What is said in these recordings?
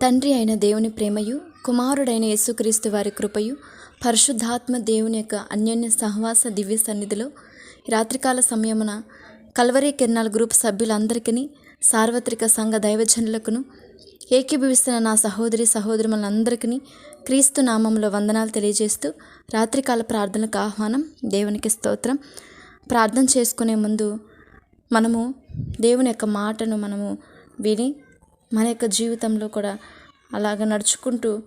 తండ్రి అయిన దేవుని ప్రేమయు కుమారుడైన యేసుక్రీస్తు వారి కృపయు పరిశుద్ధాత్మ దేవుని యొక్క అన్యోన్య సహవాస దివ్య సన్నిధిలో రాత్రికాల సమయమున కల్వరీ కిరణాల గ్రూప్ సభ్యులందరికీ సార్వత్రిక సంఘ దైవజనులకును ఏకీభవిస్తున్న నా సహోదరి సహోదరులందరికీ క్రీస్తు నామంలో వందనాలు తెలియజేస్తూ రాత్రికాల ప్రార్థనకు ఆహ్వానం దేవునికి స్తోత్రం. ప్రార్థన చేసుకునే ముందు మనము దేవుని యొక్క మాటను మనము విని మన యొక్క జీవితంలో కూడా అలాగ నడుచుకుంటూ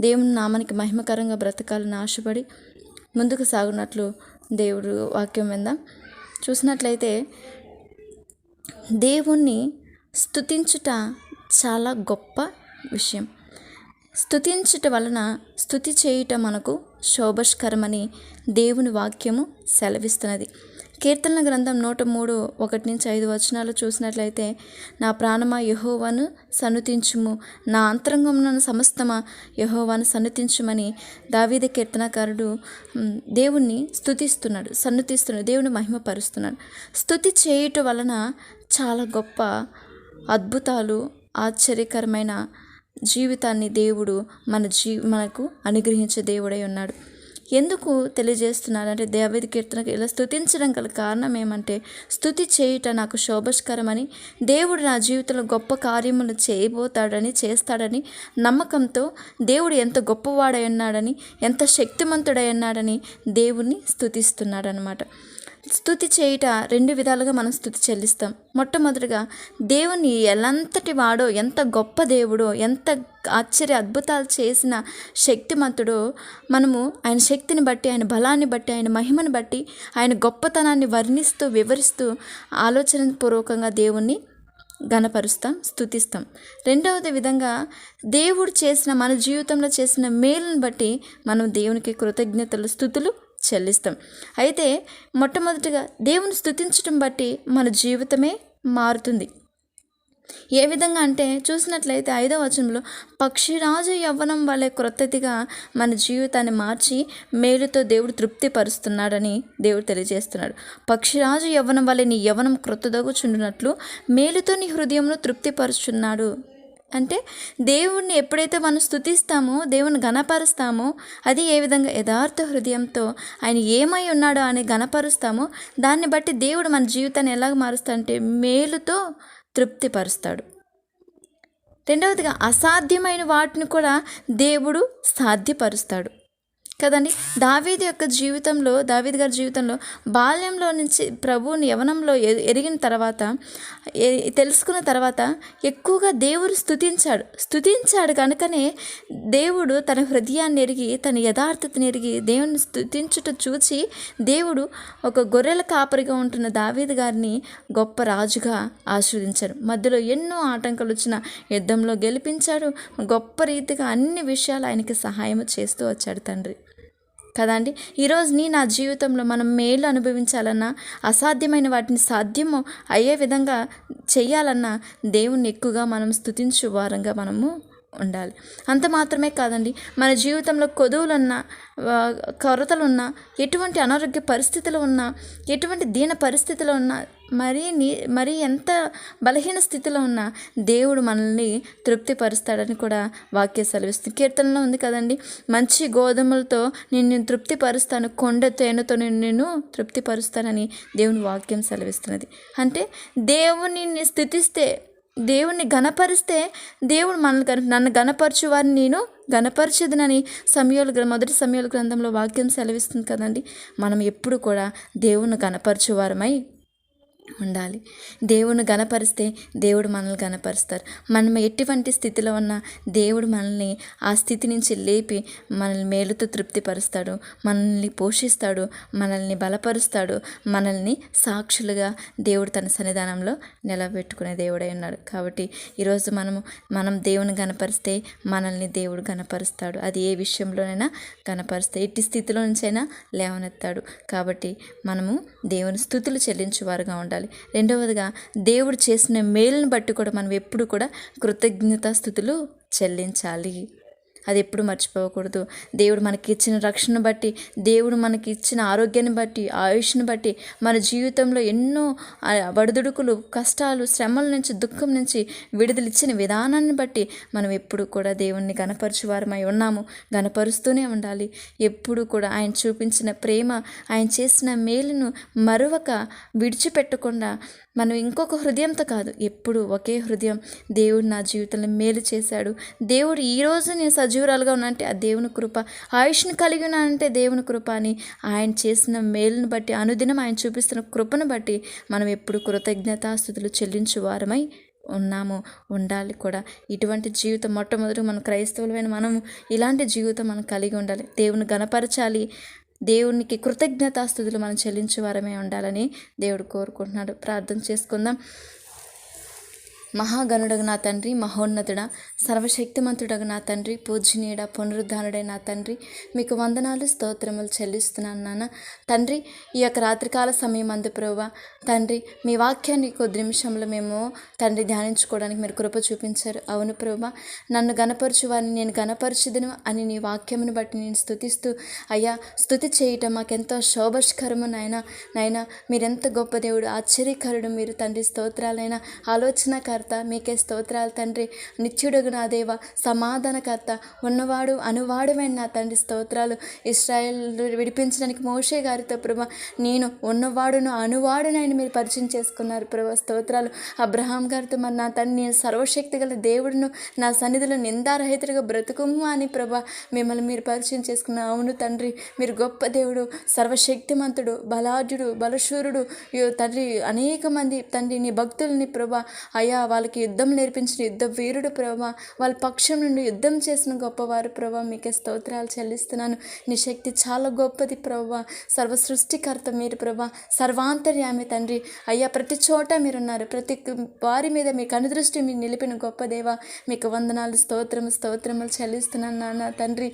దేవుని నామానికి మహిమకరంగా బ్రతకాలని ఆశపడి ముందుకు సాగునట్లు దేవుడు వాక్యం విందాం? చూసినట్లయితే దేవుణ్ణి స్తుతించుట చాలా గొప్ప విషయం. స్థుతించుట వలన స్థుతి చేయుట మనకు శోభస్కరమని దేవుని వాక్యము సెలవిస్తున్నది. కీర్తనల గ్రంథం నూట మూడు ఒకటి నుంచి ఐదు వచనాలు చూసినట్లయితే నా ప్రాణమా యహోవాను సన్నుతించుము నా అంతరంగమున సమస్తమా యహోవాను సన్నుతించుమని దావీద కీర్తనకారుడు దేవుణ్ణి స్థుతిస్తున్నాడు సన్నుతిస్తున్నాడు దేవుని మహిమపరుస్తున్నాడు. స్థుతి చేయటం వలన చాలా గొప్ప అద్భుతాలు ఆశ్చర్యకరమైన జీవితాన్ని దేవుడు మన జీ మనకు అనుగ్రహించే దేవుడై ఉన్నాడు. ఎందుకు తెలియజేస్తున్నారంటే దేవది కీర్తనకు ఇలా స్థుతించడం గల కారణం ఏమంటే స్థుతి చేయుట నాకు శోభస్కరమని దేవుడు నా జీవితంలో గొప్ప కార్యములు చేయబోతాడని చేస్తాడని నమ్మకంతో దేవుడు ఎంత గొప్పవాడై ఉన్నాడని ఎంత శక్తిమంతుడై ఉన్నాడని దేవుణ్ణి స్థుతిస్తున్నాడనమాట స్థుతి చేయుట రెండు విధాలుగా మనం స్థుతి చెల్లిస్తాం. మొట్టమొదటిగా దేవుని ఎలాంతటి వాడో ఎంత గొప్ప దేవుడో ఎంత ఆశ్చర్య అద్భుతాలు చేసిన శక్తిమంతుడో మనము ఆయన శక్తిని బట్టి ఆయన బలాన్ని బట్టి ఆయన మహిమను బట్టి ఆయన గొప్పతనాన్ని వర్ణిస్తూ వివరిస్తూ ఆలోచన పూర్వకంగా దేవుణ్ణి గణపరుస్తాం స్థుతిస్తాం. రెండవది విధంగా దేవుడు చేసిన మన జీవితంలో చేసిన మేలును బట్టి మనం దేవునికి కృతజ్ఞతలు స్థుతులు చెల్లిస్తాం. అయితే మొట్టమొదటిగా దేవుని స్థుతించటం బట్టి మన జీవితమే మారుతుంది. ఏ విధంగా అంటే చూసినట్లయితే ఐదో వచనంలో పక్షిరాజు యవ్వనం వలె క్రొత్తదిగా మన జీవితాన్ని మార్చి మేలుతో దేవుడు తృప్తిపరుస్తున్నాడని దేవుడు తెలియజేస్తున్నాడు. పక్షిరాజు యవ్వనం వలె నీ యవ్వనం క్రొత్తదగుచుండునట్లు మేలుతో నీ హృదయంలో తృప్తిపరుచున్నాడు. అంటే దేవుణ్ణి ఎప్పుడైతే మనం స్తుతిస్తామో దేవుని గణపరుస్తామో అది ఏ విధంగా యథార్థ హృదయంతో ఆయన ఏమై ఉన్నాడో అని గణపరుస్తామో దాన్ని బట్టి దేవుడు మన జీవితాన్ని ఎలాగ మారుస్తాడంటే మేలుతో తృప్తిపరుస్తాడు. రెండవదిగా అసాధ్యమైన వాటిని కూడా దేవుడు సాధ్యపరుస్తాడు. కదండి? దావీద్ యొక్క జీవితంలో దావీద్ గారి జీవితంలో బాల్యంలో నుంచి ప్రభువుని యవనంలో ఎరిగిన తర్వాత తెలుసుకున్న తర్వాత ఎక్కువగా దేవుడు స్థుతించాడు స్థుతించాడు కనుకనే దేవుడు తన హృదయాన్ని ఎరిగి తన యథార్థతని ఎరిగి దేవుని స్థుతించుట చూచి దేవుడు ఒక గొర్రెల కాపరిగా ఉంటున్న దావీదు గారిని గొప్ప రాజుగా ఆశీర్వదించాడు. మధ్యలో ఎన్నో ఆటంకాలు వచ్చిన యుద్ధంలో గెలిపించాడు. గొప్ప రీతిగా అన్ని విషయాలు ఆయనకి సహాయం చేస్తూ వచ్చాడు తండ్రి. కదండి? ఈరోజు నీ నా జీవితంలో మనం మేలు అనుభవించాలన్నా అసాధ్యమైన వాటిని సాధ్యము అయ్యే విధంగా చేయాలన్నా దేవుణ్ణి ఎక్కువగా మనం స్తుతించు వారంగా మనము ఉండాలి. అంత మాత్రమే కాదండి మన జీవితంలో కొదువులున్నా కొరతలున్నా ఎటువంటి అనారోగ్య పరిస్థితులు ఉన్నా ఎటువంటి దీన పరిస్థితులు ఉన్నా మరీ నీ మరీ ఎంత బలహీన స్థితిలో ఉన్నా దేవుడు మనల్ని తృప్తిపరుస్తాడని కూడా వాక్య సెలవిస్తుంది. కీర్తనలో ఉంది కదండి మంచి గోధుమలతో నిన్ను తృప్తిపరుస్తాను కొండ తేనెతో నిన్ను నేను తృప్తిపరుస్తానని దేవుని వాక్యం సెలవిస్తున్నది. అంటే దేవుని స్థితిస్తే దేవుణ్ణి ఘనపరిస్తే దేవుడు మనల్ని నన్ను గణపరచు వారిని నేను గణపరచదునని సమయాలు మొదటి సమయాల గ్రంథంలో వాక్యం సెలవిస్తుంది కదండి. మనం ఎప్పుడు కూడా దేవుని గనపరచువారమై ఉండాలి. దేవుని గణపరిస్తే దేవుడు మనల్ని గనపరుస్తారు మనం ఎటువంటి స్థితిలో ఉన్నా దేవుడు మనల్ని ఆ స్థితి నుంచి లేపి మనల్ని మేలుతో తృప్తిపరుస్తాడు. మనల్ని పోషిస్తాడు. మనల్ని బలపరుస్తాడు. మనల్ని సాక్షులుగా దేవుడు తన సన్నిధానంలో నిలబెట్టుకునే దేవుడై ఉన్నాడు. కాబట్టి ఈరోజు మనము మనం దేవుని గణపరిస్తే మనల్ని దేవుడు గణపరుస్తాడు. అది ఏ విషయంలోనైనా గణపరిస్తే ఎట్టి స్థితిలో నుంచైనా లేవనెత్తాడు. కాబట్టి మనము దేవుని స్థుతులు చెల్లించేవారుగా ఉండాలి. రెండవదిగా దేవుడు చేసిన మేలును బట్టి కూడా మనం ఎప్పుడు కూడా కృతజ్ఞతా స్థుతులు చెల్లించాలి. అది ఎప్పుడు మర్చిపోకూడదు. దేవుడు మనకి ఇచ్చిన రక్షణను బట్టి దేవుడు మనకి ఇచ్చిన ఆరోగ్యాన్ని బట్టి ఆయుష్ను బట్టి మన జీవితంలో ఎన్నో ఆ, కష్టాలు శ్రమల నుంచి దుఃఖం నుంచి విడుదల ఇచ్చిన విధానాన్ని బట్టి మనం ఎప్పుడు కూడా దేవుణ్ణి గనపరచువారమై ఉన్నాము. గనపరుస్తూనే ఉండాలి. ఎప్పుడు కూడా ఆయన చూపించిన ప్రేమ ఆయన చేసిన మేలును మరొక విడిచిపెట్టకుండా మనం ఇంకొక హృదయంతో కాదు ఎప్పుడు ఒకే హృదయం దేవుడు నా జీవితంలో మేలు చేశాడు. దేవుడు ఈ నేను నేను సజీవురాలుగా ఉన్నానంటే ఆ దేవుని కృప. ఆయుష్ని కలిగి ఉన్నానంటే దేవుని కృప అని ఆయన చేసిన మేలును బట్టి అనుదినం ఆయన చూపిస్తున్న కృపను బట్టి మనం ఎప్పుడు కృతజ్ఞతాస్థుతులు చెల్లించు వారమై ఉన్నాము ఉండాలి కూడా. ఇటువంటి జీవితం మొట్టమొదటి మన క్రైస్తవులమైన మనము ఇలాంటి జీవితం మనం కలిగి ఉండాలి. దేవుని గణపరచాలి. దేవునికి కృతజ్ఞతాస్థుతులు మనం చెల్లించే వారమే ఉండాలని దేవుడు కోరుకుంటున్నాడు. ప్రార్థన చేసుకుందాం. మహాగణుడగు నా తండ్రి మహోన్నతుడ సర్వశక్తిమంతుడగు నా తండ్రి పూజనీయుడ పునరుద్ధానుడై నా తండ్రి మీకు వందనాలు స్తోత్రములు చెల్లిస్తున్నాను నాన్న. తండ్రి ఈ యొక్క రాత్రికాల సమయం అందు ప్రభా తండ్రి మీ వాక్యాన్ని కొద్ది నిమిషంలో మేము తండ్రి ధ్యానించుకోవడానికి మీరు కృప చూపించారు. అవును ప్రభా నన్ను గనపరచు వారిని నేను గనపరచుదును అని నీ వాక్యమును బట్టి నేను స్థుతిస్తూ అయ్యా స్థుతి చేయటం మాకెంతో శోభస్కరము నాయన. నాయన మీరెంత గొప్ప దేవుడు ఆశ్చర్యకరుడు మీరు తండ్రి స్తోత్రాలైన కర్త మీకే స్తోత్రాలు తండ్రి. నిత్యుడుగు నా దేవ సమాధానకర్త ఉన్నవాడు అనువాడమైన నా తండ్రి స్తోత్రాలు. ఇస్రాయల్ విడిపించడానికి మోషే గారితో ప్రభా నేను ఉన్నవాడును అనువాడునని మీరు పరిచయం చేసుకున్నారు ప్రభా స్తోత్రాలు. అబ్రహాం గారితో మరి నా తండ్రి నేను సర్వశక్తి గల దేవుడును నా సన్నిధిలో నిందారహితుడిగా బ్రతుకుము అని ప్రభా మిమ్మల్ని మీరు పరిచయం చేసుకున్న అవును తండ్రి. మీరు గొప్ప దేవుడు సర్వశక్తిమంతుడు బలాజుడు బలశూరుడు. యో తండ్రి అనేక మంది తండ్రి నీ భక్తుల్ని ప్రభా అయా వాళ్ళకి యుద్ధం నేర్పించిన యుద్ధ వీరుడు ప్రభా వాళ్ళ పక్షం నుండి యుద్ధం చేసిన గొప్పవారు ప్రభా మీకే స్తోత్రాలు చెల్లిస్తున్నాను. నీ శక్తి చాలా గొప్పది ప్రభా. సర్వ సృష్టికర్త మీరు ప్రభా. సర్వాంతర్యామి తండ్రి. అయ్యా ప్రతి చోట మీరున్నారు. ప్రతి వారి మీద మీ కనుదృష్టి మీరు నిలిపిన గొప్ప దేవ. మీకు వందనాలు స్తోత్రము స్తోత్రములు చెల్లిస్తున్నాను నాన్న తండ్రి.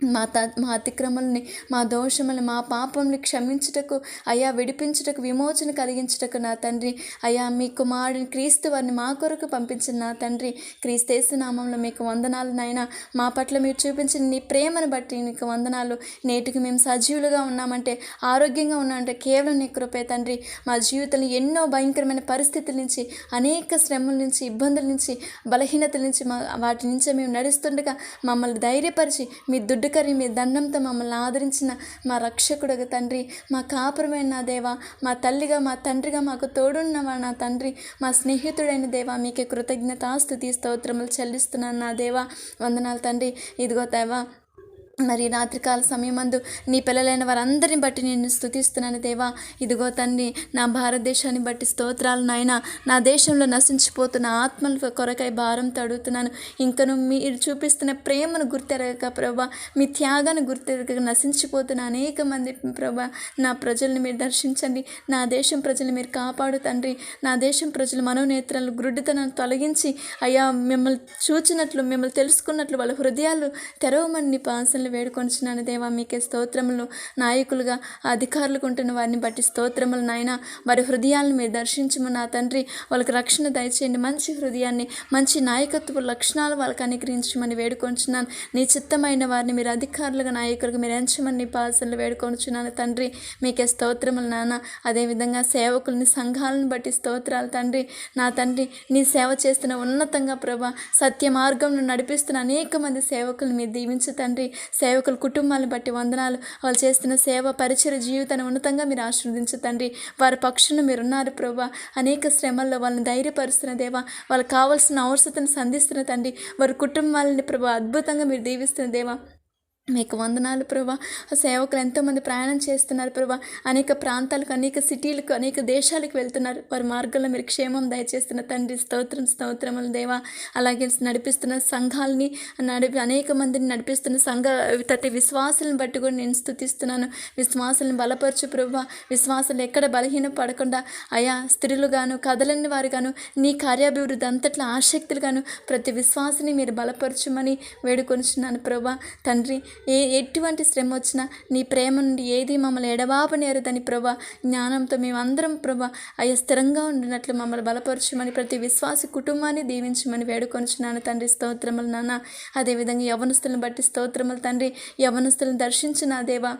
మా త మా అతిక్రమల్ని మా దోషములు మా పాపములు క్షమించుటకు అయ్యా విడిపించుటకు విమోచన కలిగించుటకు నా తండ్రి. అయ్యా మీ కుమారుడిని క్రీస్తు వారిని మా కొరకు పంపించిన నా తండ్రి. క్రీస్తేసు నామంలో మీకు వందనాలు నాయన. మా పట్ల మీరు చూపించిన నీ ప్రేమను బట్టి నీకు వందనాలు. నేటికి మేము సజీవులుగా ఉన్నామంటే ఆరోగ్యంగా ఉన్నామంటే కేవలం నీ కృపే తండ్రి. మా జీవితంలో ఎన్నో భయంకరమైన పరిస్థితుల నుంచి అనేక శ్రమల నుంచి ఇబ్బందుల నుంచి బలహీనతల నుంచి మా వాటి నుంచి మేము నడుస్తుండగా మమ్మల్ని ధైర్యపరిచి మీ దుడ్డు దుడ్డుకరి మీ దండంతో మమ్మల్ని ఆదరించిన మా రక్షకుడుగా తండ్రి మా కాపురమైన నా దేవా మా తల్లిగా మా తండ్రిగా మాకు తోడున్నవా నా తండ్రి మా స్నేహితుడైన దేవా మీకే కృతజ్ఞతాస్తుతి స్తోత్రములు చెల్లిస్తున్నాను నా దేవా. వందనాలు తండ్రి. ఇదిగో దేవా మరి రాత్రికాల సమయమందు నీ పిల్లలైన వారందరిని బట్టి నేను స్తుతిస్తున్నాను దేవా. ఇదిగో తండ్రి నా భారతదేశాన్ని బట్టి స్తోత్రాలు నాయన. నా దేశంలో నశించిపోతున్న ఆత్మల కొరకై భారం తడుగుతున్నాను. ఇంకను మీరు చూపిస్తున్న ప్రేమను గుర్తెరగక ప్రభా. మీ త్యాగాన్ని గుర్తెరగక నశించిపోతున్న అనేక మంది ప్రభా. నా ప్రజల్ని మీరు దర్శించండి. నా దేశం ప్రజలు మీరు కాపాడు తండ్రి. నా దేశం ప్రజల మనోనేత్రాలు గుడ్డితనాన్ని తొలగించి అయ్యా మిమ్మల్ని చూచినట్లు మిమ్మల్ని తెలుసుకున్నట్లు వాళ్ళ హృదయాలు తెరవమని పాసలు పాసనలు వేడుకొంచున్నాను దేవా. మీకే స్తోత్రములు నాయకులుగా అధికారులకు ఉంటున్న వారిని బట్టి స్తోత్రములు నాయన. వారి హృదయాలను మీరు దర్శించము నా తండ్రి. వాళ్ళకి రక్షణ దయచేయండి. మంచి హృదయాన్ని మంచి నాయకత్వ లక్షణాలు వాళ్ళకి అనుగ్రహించమని వేడుకొంచున్నాను నీ చిత్తమైన వారిని మీరు అధికారులుగా నాయకులుగా మీరు ఎంచమని నీ పాసనలు వేడుకొంచున్నాను తండ్రి. మీకే స్తోత్రములు నాన్న అదేవిధంగా సేవకుల్ని సంఘాలను బట్టి స్తోత్రాలు తండ్రి. నా తండ్రి నీ సేవ చేస్తున్న ఉన్నతంగా ప్రభా సత్య మార్గంలో నడిపిస్తున్న అనేక మంది సేవకులు మీరు దీవించు తండ్రి. సేవకుల కుటుంబాలను బట్టి వందనాలు. వాళ్ళు చేస్తున్న సేవ పరిచయ జీవితాన్ని ఉన్నతంగా మీరు ఆశీర్వదించు తండ్రి. వారి పక్షులను మీరు ఉన్నారు ప్రభా. అనేక శ్రమల్లో వాళ్ళని ధైర్యపరుస్తున్న దేవా. వాళ్ళకి కావాల్సిన అవసరతను సంధిస్తున్న తండ్రి. వారి కుటుంబాలని ప్రభా అద్భుతంగా మీరు దీవిస్తున్న దేవా. మీకు వందనాలు ప్రభా. సేవకులు ఎంతోమంది ప్రయాణం చేస్తున్నారు ప్రభా. అనేక ప్రాంతాలకు అనేక సిటీలకు అనేక దేశాలకు వెళ్తున్నారు. వారి మార్గంలో మీరు క్షేమం దయచేస్తున్న తండ్రి స్తోత్రం స్తోత్రములు దేవా. అలాగే నడిపిస్తున్న సంఘాలని నడిపి అనేక మందిని నడిపిస్తున్న సంఘ తటి విశ్వాసాలను బట్టి కూడా నేను స్థుతిస్తున్నాను. విశ్వాసాలను బలపరచు ప్రభా. విశ్వాసాలు ఎక్కడ బలహీన పడకుండా అయా స్త్రీలు గాను కదలని వారు గాను నీ కార్యాభివృద్ధి అంతట్లో ఆసక్తులు గాను ప్రతి విశ్వాసాన్ని మీరు బలపరచుమని వేడుకొనిచున్నాను ప్రభా. తండ్రి ఏ ఎటువంటి శ్రమ వచ్చినా నీ ప్రేమ నుండి ఏది మమ్మల్ని ఎడబాపనేరదని ప్రభా జ్ఞానంతో మేమందరం ప్రభా అయ్యా స్థిరంగా ఉండినట్లు మమ్మల్ని బలపరచమని ప్రతి విశ్వాసి కుటుంబాన్ని దీవించమని వేడుకొనిచున్నాను తండ్రి. స్తోత్రములు నాన్న. అదేవిధంగా యవనస్తులను బట్టి స్తోత్రములు తండ్రి. యవనస్తులను దర్శించిన దేవా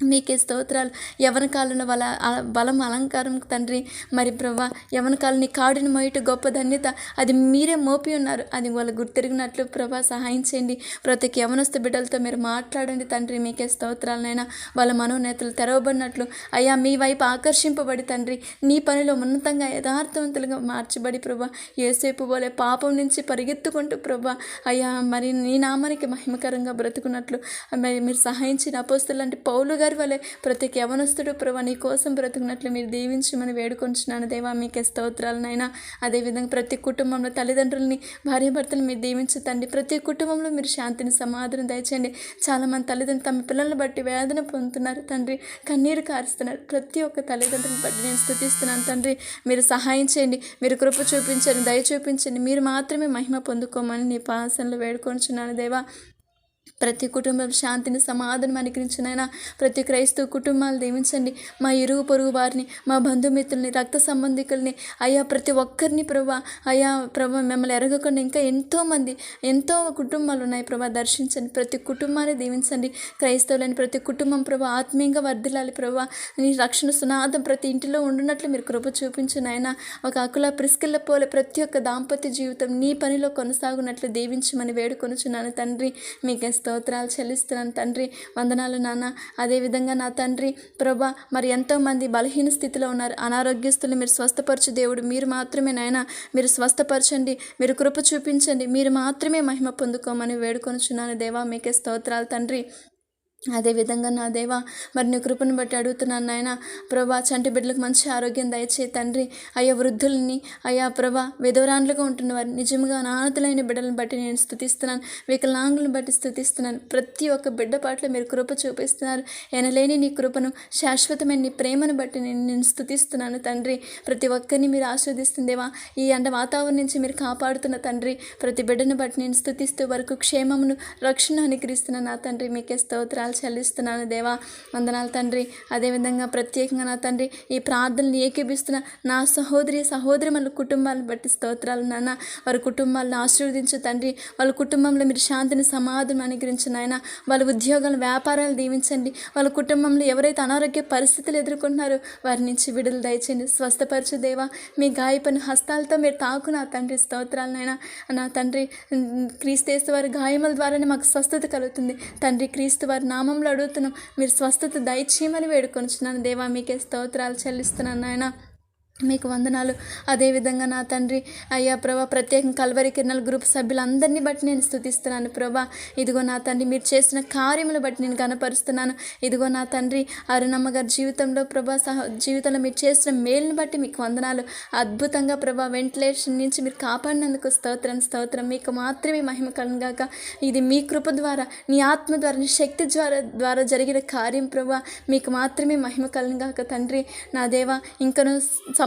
మీకే స్తోత్రాలు. యవన కాలంలో వాళ్ళ బలం అలంకారం తండ్రి మరి ప్రభా యవన కాలం నీ కాడిని మోయట గొప్ప ధన్యత. అది మీరే మోపి ఉన్నారు. అది వాళ్ళు గుర్తిరిగినట్లు ప్రభా సహాయం చేయండి. ప్రతి యవనస్తు బిడ్డలతో మీరు మాట్లాడండి తండ్రి. మీకే స్తోత్రాలనైనా వాళ్ళ మనోనేతలు తెరవబడినట్లు. అయ్యా మీ వైపు ఆకర్షింపబడి తండ్రి. నీ పనిలో ఉన్నతంగా యథార్థవంతులుగా మార్చబడి ప్రభా. ఏసేపు పోలే పాపం నుంచి పరిగెత్తుకుంటూ ప్రభా. అయ్యా మరి నీ నామానికి మహిమకరంగా బ్రతుకున్నట్లు. మరి మీరు సహాయించిన అపోస్తులు అంటే పౌలుగా గారి వలె ప్రతి యవనస్తుడు ప్రభా నీ కోసం బ్రతుకున్నట్లు మీరు దీవించమని వేడుకొంచున్నాను. దేవా మీకే స్తోత్రాలనైనా అదేవిధంగా ప్రతి కుటుంబంలో తల్లిదండ్రులని భార్యాభర్తలు మీరు దీవించు తండ్రి. ప్రతి కుటుంబంలో మీరు శాంతిని సమాధానం దయచేయండి. చాలామంది తల్లిదండ్రులు తమ పిల్లలను బట్టి వేదన పొందుతున్నారు తండ్రి. కన్నీరు కారుస్తున్నారు. ప్రతి ఒక్క తల్లిదండ్రులను బట్టి నేను స్థుతిస్తున్నాను తండ్రి. మీరు సహాయం చేయండి. మీరు కృప చూపించండి. దయ చూపించండి. మీరు మాత్రమే మహిమ పొందుకోమని నీ పాసనలు వేడుకొంచున్నాను దేవా. ప్రతి కుటుంబం శాంతిని సమాధానం అనుగ్రహించినైనా ప్రతి క్రైస్తవ కుటుంబాలు దీవించండి. మా ఇరుగు పొరుగు వారిని మా బంధుమిత్రుల్ని రక్త సంబంధికుల్ని అయ్యా ప్రతి ఒక్కరిని ప్రభా అయ్యా ప్రభా మిమ్మల్ని ఎరగకుండా ఇంకా ఎంతోమంది ఎంతో కుటుంబాలు ఉన్నాయి ప్రభా దర్శించండి. ప్రతి కుటుంబాన్ని దీవించండి. క్రైస్తవులని ప్రతి కుటుంబం ప్రభా ఆత్మీయంగా వర్ధిల్లాలి ప్రభా. నీ రక్షణ సునాదం ప్రతి ఇంటిలో ఉండున్నట్లు మీరు కృప చూపించు నాయన ఒక అకుల ప్రిస్కిల్ల పోలే ప్రతి ఒక్క దాంపత్య జీవితం నీ పనిలో కొనసాగునట్లు దీవించమని వేడుకొనుచున్నాను. తండ్రి మీకే స్తోత్రాలు చెల్లిస్తున్నాను తండ్రి. వందనాలు నాన్న. అదేవిధంగా నా తండ్రి ప్రభా మరి ఎంతోమంది బలహీన స్థితిలో ఉన్నారు. అనారోగ్యస్తులు మీరు స్వస్థపరచు దేవుడు. మీరు మాత్రమే నాయన మీరు స్వస్థపరచండి. మీరు కృప చూపించండి. మీరు మాత్రమే మహిమ పొందుకోమని వేడుకొనుచున్నాను. దేవా మీకే స్తోత్రాలు తండ్రి. అదేవిధంగా నా దేవా మరి నీ కృపను బట్టి అడుగుతున్నాను నాయన. ప్రభా చంటి బిడ్డలకు మంచి ఆరోగ్యం దయచే తండ్రి. అయ్యా వృద్ధుల్ని అయ్యా ప్రభా విధవరాండ్లుగా ఉంటున్న వారు నిజంగా అనాథలైన బిడ్డలను బట్టి నేను స్థుతిస్తున్నాను. వికలాంగులను బట్టి స్థుతిస్తున్నాను. ప్రతి ఒక్క బిడ్డ పట్ల మీరు కృప చూపిస్తున్నారు. ఎనలేని నీ కృపను శాశ్వతమైన నీ ప్రేమను బట్టి నేను నేను స్థుతిస్తున్నాను తండ్రి. ప్రతి ఒక్కరిని మీరు ఆస్వాదిస్తుందేవా ఈ అండ వాతావరణం నుంచి మీరు కాపాడుతున్న తండ్రి. ప్రతి బిడ్డను బట్టి నేను స్థుతిస్తూ వరకు క్షేమమును రక్షణ అనుగ్రహిస్తున్న నా తండ్రి. మీకే వందనాలు చెల్లిస్తున్నాను దేవా. వందనాలు తండ్రి. అదేవిధంగా ప్రత్యేకంగా నా తండ్రి ఈ ప్రార్థనలు ఏకీపిస్తున్న నా సహోదరి సహోదరి మన కుటుంబాలను బట్టి స్తోత్రాలు నాన్న. వారి కుటుంబాలను ఆశీర్వదించు తండ్రి. వాళ్ళ కుటుంబంలో మీరు శాంతిని సమాధానం అనుగ్రహించిన ఆయన వాళ్ళ ఉద్యోగాలు వ్యాపారాలు దీవించండి. వాళ్ళ కుటుంబంలో ఎవరైతే అనారోగ్య పరిస్థితులు ఎదుర్కొంటున్నారో వారి నుంచి విడుదల దయచేయండి. స్వస్థపరచు దేవా. మీ గాయపని హస్తాలతో మీరు తాకు నా తండ్రి. స్తోత్రాలనైనా నా తండ్రి క్రీస్తు వారి గాయముల ద్వారానే మాకు స్వస్థత కలుగుతుంది. తండ్రి క్రీస్తు వారి నా నామంలో అడుగుతున్నాం. మీరు స్వస్థత దయచేయమని వేడుకొనిచున్నాను. దేవా మీకే స్తోత్రాలు చెల్లిస్తున్నాను నాయన. మీకు వందనాలు. అదేవిధంగా నా తండ్రి అయ్యా ప్రభా ప్రత్యేకం కల్వరి కిరణాల గ్రూప్ సభ్యులందరినీ బట్టి నేను స్థుతిస్తున్నాను ప్రభా. ఇదిగో నా తండ్రి మీరు చేసిన కార్యములు బట్టి నేను కనపరుస్తున్నాను ఇదిగో నా తండ్రి అరుణమ్మ గారి జీవితంలో ప్రభా సహ జీవితంలో మీరు చేసిన మేలుని బట్టి మీకు వందనాలు. అద్భుతంగా ప్రభా వెంటిలేషన్ నుంచి మీరు కాపాడినందుకు స్తోత్రం స్తోత్రం. మీకు మాత్రమే మహిమ కలుగాక ఇది మీ కృప ద్వారా నీ ఆత్మ ద్వారా నీ శక్తి ద్వారా ద్వారా జరిగిన కార్యం ప్రభా. మీకు మాత్రమే మహిమ కలుగాక తండ్రి. నా దేవ ఇంకను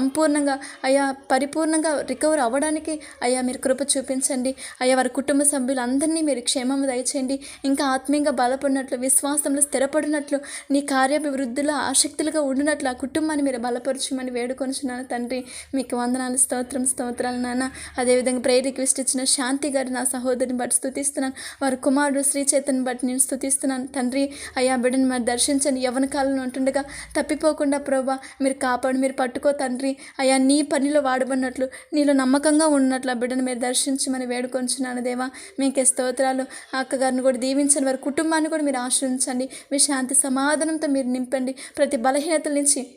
సంపూర్ణంగా అయా పరిపూర్ణంగా రికవర్ అవ్వడానికి అయ్యా మీరు కృప చూపించండి. అయ్యా వారి కుటుంబ సభ్యులందరినీ మీరు క్షేమం దయచేయండి. ఇంకా ఆత్మీయంగా బలపడినట్లు విశ్వాసంలో స్థిరపడినట్లు నీ కార్యాభివృద్ధిలో ఆసక్తులుగా ఉండినట్లు ఆ కుటుంబాన్ని మీరు బలపరచమని వేడుకొనిచున్నాను తండ్రి. మీకు వందనాలు స్తోత్రం స్తోత్రాలు నాన్న. అదేవిధంగా ప్రేయర్ రిక్వెస్ట్ ఇచ్చిన శాంతి గారి నా సహోదరిని బట్టి స్థుతిస్తున్నాను వారి కుమారుడు శ్రీ బట్టి నేను స్థుతిస్తున్నాను తండ్రి. అయ్యా బిడ్డను మరి దర్శించండి. యవన కాలంలో ఉంటుండగా తప్పిపోకుండా ప్రభా మీరు కాపాడు మీరు పట్టుకో తండ్రి. అయ్యా నీ పనిలో వాడబడినట్లు నీలో నమ్మకంగా ఉన్నట్లు ఆ బిడ్డను మీరు దర్శించమని వేడుకొంచున్నాను దేవా. మీకే స్తోత్రాలు. అక్కగారిని కూడా దీవించండి. వారి కుటుంబాన్ని కూడా మీరు ఆశ్రయించండి. మీ శాంతి సమాధానంతో మీరు నింపండి. ప్రతి బలహీనతల నుంచి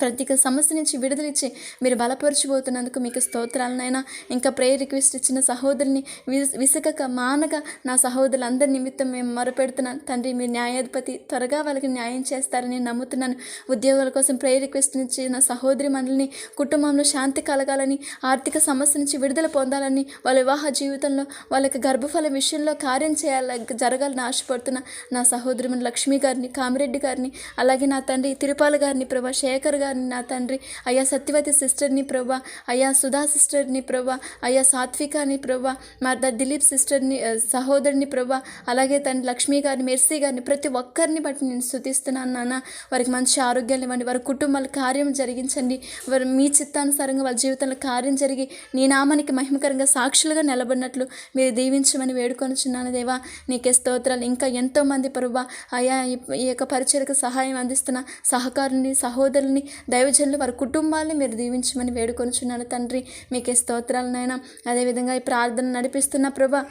ప్రతి సమస్య నుంచి విడుదలిచ్చి మీరు బలపరచిపోతున్నందుకు మీకు స్తోత్రాలనైనా ఇంకా ప్రేయర్ రిక్వెస్ట్ ఇచ్చిన సహోదరిని విస్ విసుకక మానక నా సహోదరులందరి నిమిత్తం మేము మొరపెడుతున్నాను తండ్రి మీరు న్యాయాధిపతి త్వరగా వాళ్ళకి న్యాయం చేస్తారని నేను నమ్ముతున్నాను. ఉద్యోగాల కోసం ప్రేయర్ రిక్వెస్ట్ ఇచ్చిన సహోదరి మనల్ని కుటుంబంలో శాంతి కలగాలని ఆర్థిక సమస్య నుంచి విడుదల పొందాలని వాళ్ళ వివాహ జీవితంలో వాళ్ళకి గర్భఫల విషయంలో కార్యం చేయాల జరగాలని ఆశపడుతున్న నా సహోదరి లక్ష్మి గారిని కామిరెడ్డి గారిని అలాగే నా తండ్రి తిరుపాల గారిని ప్రభా శేఖర్ గారిని నా తండ్రి అయ్యా సత్యవతి సిస్టర్ని ప్రభా అయ్యా సుధా సిస్టర్ని ప్రభా అయ్యా సాత్వికాని ప్రభా మా దిలీప్ సిస్టర్ని సహోదరుని ప్రభా అలాగే తండ్రి లక్ష్మీ గారిని మెర్సీ గారిని ప్రతి ఒక్కరిని బట్టి నేను స్థుతిస్తున్నాను నాన్న. వారికి మంచి ఆరోగ్యాలు ఇవ్వండి వారి కుటుంబాల కార్యం జరిగించండి వారి మీ చిత్తానుసారంగా వాళ్ళ జీవితంలో కార్యం జరిగి నీ నామానికి మహిమకరంగా సాక్షులుగా నిలబడినట్లు మీరు దీవించమని వేడుకొనుచున్నాను దేవా. నీకే స్తోత్రాలు. ఇంకా ఎంతోమంది పరువా అయా ఈ- ఈ యొక్క పరిచయకు సహాయం అందిస్తున్న సహకారుని సహోదరుని దైవజనులు వారి కుటుంబాలను మీరు దీవించమని వేడుకొనుచున్నాను. తండ్రి మీకే స్తోత్రాలనైనా అదేవిధంగా ఈ ప్రార్థన నడిపిస్తున్న ప్రభా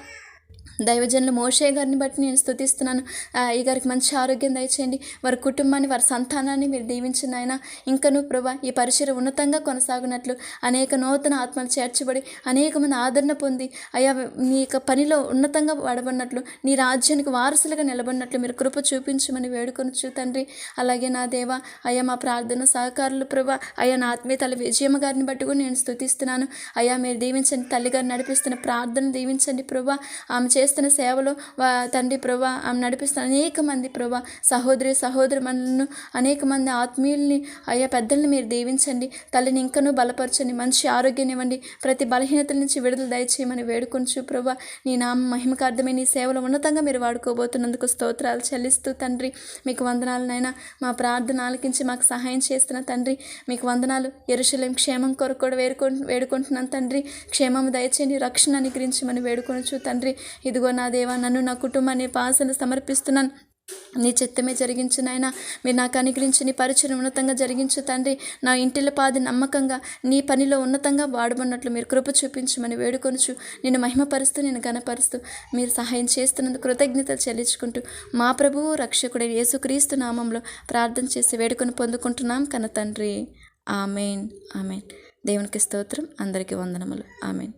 దైవజనులు మోషే గారిని బట్టి నేను స్థుతిస్తున్నాను. ఈ గారికి మంచి ఆరోగ్యం దయచేయండి. వారి కుటుంబాన్ని వారి సంతానాన్ని మీరు దీవించిన ఆయన. ఇంకను ప్రభా ఈ పరిచయం ఉన్నతంగా కొనసాగినట్లు అనేక నూతన ఆత్మలు చేర్చబడి అనేక మంది ఆదరణ పొంది అయా నీ యొక్క పనిలో ఉన్నతంగా వాడబడినట్లు నీ రాజ్యానికి వారసులుగా నిలబడినట్లు మీరు కృప చూపించమని వేడుకొనొచ్చు తండ్రి. అలాగే నా దేవ అయ్యా మా ప్రార్థన సహకారులు ప్రభా అయ్యా నా ఆత్మీయతల విజయమ్మ గారిని బట్టి కూడా నేను స్థుతిస్తున్నాను. అయ్యా మీరు దీవించండి తల్లి గారిని నడిపిస్తున్న ప్రార్థన దీవించండి ప్రభా. ఆమె చేస్తున్న సేవలో వా తండ్రి ప్రభా ఆమె నడిపిస్తున్న అనేక మంది ప్రభా సహోదరి సహోదరు మనలను అనేక మంది ఆత్మీయుల్ని అయ్యా పెద్దల్ని మీరు దీవించండి. తల్లిని ఇంకనూ బలపరచండి. మంచి ఆరోగ్యం ఇవ్వండి. ప్రతి బలహీనతల నుంచి విడుదల దయచేయమని వేడుకొంచు ప్రభా. నీ నామ మహిమకార్థమే నీ సేవలో ఉన్నతంగా మీరు వాడుకోబోతున్నందుకు స్తోత్రాలు చెల్లిస్తూ తండ్రి మీకు వందనాలనైనా మా ప్రార్థన ఆలకించి మాకు సహాయం చేస్తున్న తండ్రి మీకు వందనాలు. ఎరుశలేం క్షేమం కొరకు కూడా వేడుకో వేడుకుంటున్నాను తండ్రి. క్షేమం దయచేయండి. రక్షణ అనుగ్రహించమని వేడుకొనొచ్చు తండ్రి. ఇదిగో నా దేవా నన్ను నా కుటుంబాన్ని పాసన సమర్పిస్తున్నాను. నీ చిత్తమే జరిగించు నాయన. మీరు నాకు అనుగ్రహించి నీ పరిచయం ఉన్నతంగా జరిగించు తండ్రి. నా ఇంటిల పాది నమ్మకంగా నీ పనిలో ఉన్నతంగా వాడమన్నట్లు మీరు కృప చూపించమని వేడుకొనుచు నేను మహిమపరుస్తూ నేను గణపరుస్తూ మీరు సహాయం చేస్తున్నందుకు కృతజ్ఞతలు చెల్లించుకుంటూ మా ప్రభువు రక్షకుడైన యేసుక్రీస్తు నామంలో ప్రార్థన చేసి వేడుకొని పొందుకుంటున్నాం కన తండ్రి. ఆమెన్. ఆమెన్. దేవునికి స్తోత్రం. అందరికీ వందనములు. ఆమెన్.